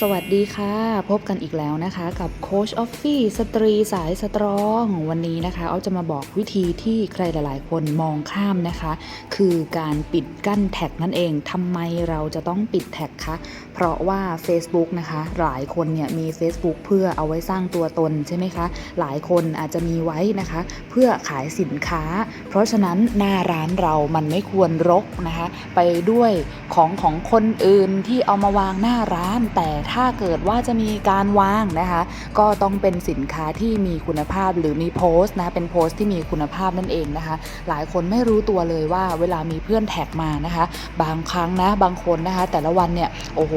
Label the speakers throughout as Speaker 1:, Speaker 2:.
Speaker 1: สวัสดีค่ะ พบกันอีกแล้วนะคะกับโค้ชออฟฟี่สตรีสายสตรองวันนี้นะคะเอาจะมาบอกวิธีที่ใครหลาย ๆ คนมองข้ามนะคะ คือการปิดกั้นแท็กนั่นเองทำไมเราจะต้องปิดแท็กคะเพราะว่า Facebook นะคะ หลายคนเนี่ยมี Facebook เพื่อเอาไว้สร้างตัวตนใช่ไหมคะ หลายคนอาจจะมีไว้นะคะ เพื่อขายสินค้า เพราะฉะนั้นหน้าร้านเรามันไม่ควรรกนะคะ ไปด้วยของของคนอื่นที่เอามาวางหน้าร้านแต่ถ้าเกิดว่าจะมีการวางนะคะ ก็ต้องเป็นสินค้าที่มีคุณภาพหรือมีโพสต์นะเป็นโพสต์ที่มีคุณภาพนั่นเองนะคะ หลายคนไม่รู้ตัวเลยว่าเวลามีเพื่อนแท็กมานะคะ บางครั้งนะบางคนนะคะ แต่ละวันเนี่ยโอ้โห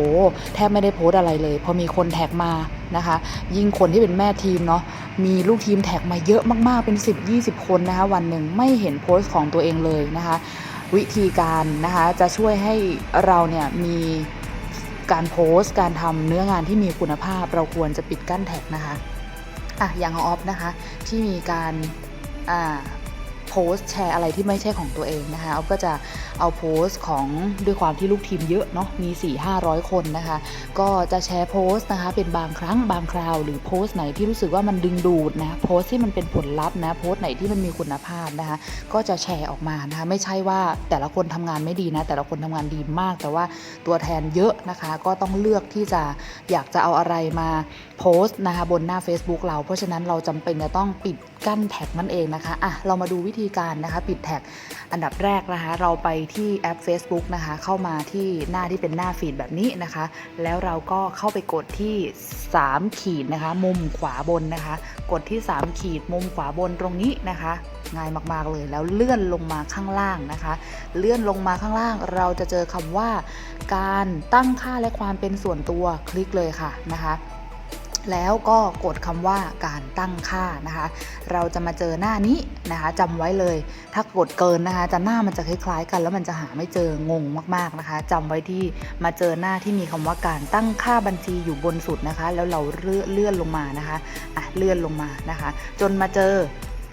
Speaker 1: แทบไม่ได้โพสต์อะไรเลย พอมีคนแท็กมานะคะ ยิ่งคนที่เป็นแม่ทีมเนาะมีลูกทีมแท็กมาเยอะมากๆเป็น 10-20 คนนะคะ วันหนึ่งไม่เห็นโพสต์ของตัวเองเลยนะคะ วิธีการนะคะจะช่วยให้เราเนี่ยมี การโพสต์การทำเนื้องานที่มีคุณภาพ เราควรจะปิดกั้นแท็กนะคะอะอย่างของออฟนะคะที่มีการอ่า พสต์แชร์อะไรที่ไม่ใช่ของตัวเองนะคะออฟก็จะเอาโพสต์ของด้วยความที่ลูกทีมเยอะเนาะมี 4 500 คนนะคะ ก็จะแชร์โพสต์นะคะเป็นบางครั้งบางคราว หรือโพสต์ไหนที่รู้สึกว่ามันดึงดูดนะโพสต์ที่มันเป็นผลลัพธ์นะโพสต์ไหนที่มันมีคุณภาพนะคะ ก็จะแชร์ออกมานะคะไม่ใช่ว่าแต่ละคนทำงานไม่ดีนะ แต่ละคนทำงานดีมาก แต่ว่าตัวแทนเยอะนะคะ ก็ต้องเลือกที่จะอยากจะเอาอะไรมาโพสต์นะคะบนหน้า Facebook เรา เพราะฉะนั้นเราจำเป็นจะต้องปิด กั้นแท็กนั่นเองนะคะอะเรามาดูวิธีการนะคะ ปิดแท็กอันดับแรกนะคะ เราไปที่แอป Facebook นะคะ เข้ามาที่หน้าที่เป็นหน้าฟีดแบบนี้นะคะ แล้วเราก็เข้าไปกดที่ 3 ขีดนะคะ มุมขวาบนนะคะ กดที่ 3 ขีดมุมขวาบนตรงนี้นะคะง่ายมากๆเลยแล้วเลื่อนลงมาข้างล่างนะคะ เลื่อนลงมาข้างล่าง เราจะเจอคำว่า การตั้งค่าและความเป็นส่วนตัวคลิกเลยค่ะนะคะ แล้วก็กดคำว่าการตั้งค่านะคะ เราจะมาเจอหน้านี้นะคะจำไว้เลย ถ้ากดเกินนะคะ จะหน้ามันจะคล้ายๆกัน แล้วมันจะหาไม่เจองงมากๆนะคะจำไว้ที่มาเจอหน้าที่มีคำว่าการตั้งค่าบัญชีอยู่บนสุดนะคะ แล้วเราเลื่อนเลื่อนลงมานะคะอะเลื่อนลงมานะคะ จนมาเจอ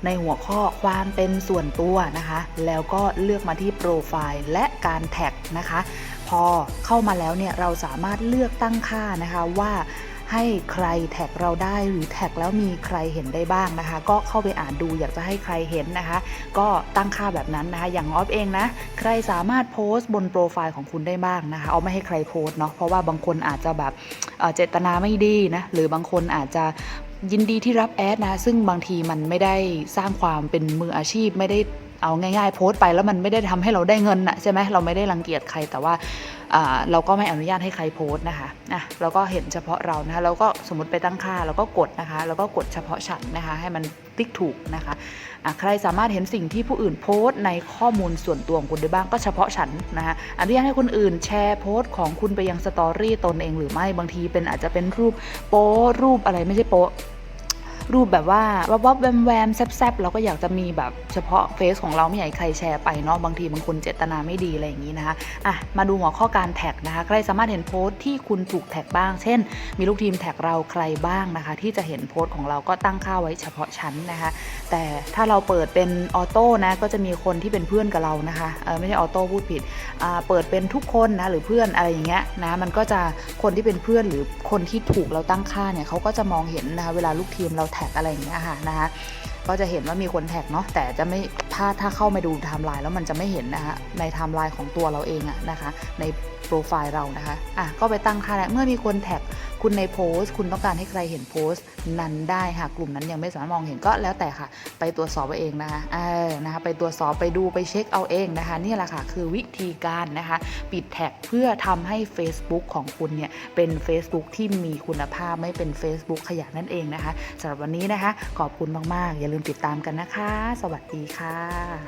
Speaker 1: ในหัวข้อความเป็นส่วนตัวนะคะ แล้วก็เลือกมาที่โปรไฟล์และการแท็กนะคะ พอเข้ามาแล้วเนี่ยเราสามารถเลือกตั้งค่านะคะว่า ให้ใครแท็กเราได้หรือแท็กแล้วมีใครเห็นได้บ้างนะคะ ก็เข้าไปอ่านดูอยากจะให้ใครเห็นนะคะ ก็ตั้งค่าแบบนั้นนะคะ อย่างออฟเองนะ ใครสามารถโพสต์บนโปรไฟล์ของคุณได้บ้างนะคะ เอาไม่ให้ใครโพสต์เนาะเพราะว่าบางคนอาจจะแบบเจตนาไม่ดีนะหรือบางคนอาจจะยินดีที่รับแอดนะ ซึ่งบางทีมันไม่ได้สร้างความเป็นมืออาชีพไม่ได้เอาง่ายๆ โพสต์ไปแล้วมันไม่ได้ทำให้เราได้เงินนะใช่ไหมเราไม่ได้รังเกียจใครแต่ว่า เราก็ไม่อนุญาตให้ใครโพสต์นะคะอะเราก็เห็นเฉพาะเรานะคะเราก็สมมติไปตั้งค่าเราก็กดนะคะแล้วก็กดเฉพาะฉันนะคะ ให้มันติ๊กถูกนะคะะใครสามารถเห็นสิ่งที่ผู้อื่นโพสต์ในข้อมูลส่วนตัวของคุณได้บ้างก็เฉพาะฉันนะคะอนุญาตให้คนอื่นแชร์โพสต์ของคุณไปยังสตอรี่ตนเองหรือไม่บางทีเป็นอาจจะเป็นรูปโป๊รูปอะไรไม่ใช่โป๊ รูปแบบว่าวับวับแวมแวมแซบๆเราก็อยากจะมีแบบเฉพาะเฟซของเราไม่อยากให้ใครแชร์ไปเนาะบางทีบางคนเจตนาไม่ดีอะไรอย่างนี้นะคะอะมาดูหัวข้อการแท็กนะคะ ใครสามารถเห็นโพสต์ที่คุณถูกแท็กบ้าง เช่น มีลูกทีมแท็กเราใครบ้างนะคะ ที่จะเห็นโพสต์ของเราก็ตั้งค่าไว้เฉพาะชั้นนะคะ แต่ถ้าเราเปิดเป็นออโต้นะก็จะมีคนที่เป็นเพื่อนกับเรานะคะเออไม่ใช่ออโต้พูดผิดอ่าเปิดเป็นทุกคนนะหรือเพื่อนอะไรอย่างเงี้ยนะมันก็จะคนที่เป็นเพื่อนหรือคนที่ถูกเราตั้งค่าเนี่ยเขาก็จะมองเห็นนะคะเวลาลูกทีมเราแท็กอะไรอย่างเงี้ยค่ะนะคะก็จะเห็นว่ามีคนแท็กเนาะแต่จะไม่ถ้าถ้าเข้ามาดูไทม์ไลน์แล้วมันจะไม่เห็นนะคะในไทม์ไลน์ของตัวเราเองอะนะคะใน รไฟล์เรานะคะ อะ ก็ไปตั้งค่าแล้วเมื่อมีคนแท็กคุณในโพสต์ คุณต้องการให้ใครเห็นโพสต์ นั้นได้หากกลุ่มนั้นยังไม่สามารถมองเห็นก็แล้วแต่ค่ะ ไปตรวจสอบเอาเองนะคะเออนะคะ ไปตรวจสอบไปดูไปเช็คเอาเองนะคะ นี่แหละค่ะ คือวิธีการนะคะ ปิดแท็กเพื่อทำให้ Facebook ของคุณเนี่ย เป็น Facebook ที่มีคุณภาพไม่เป็น Facebook ขยะนั่นเองนะคะสำหรับวันนี้นะคะ ขอบคุณมากๆ อย่าลืมติดตามกันนะคะ สวัสดีค่ะ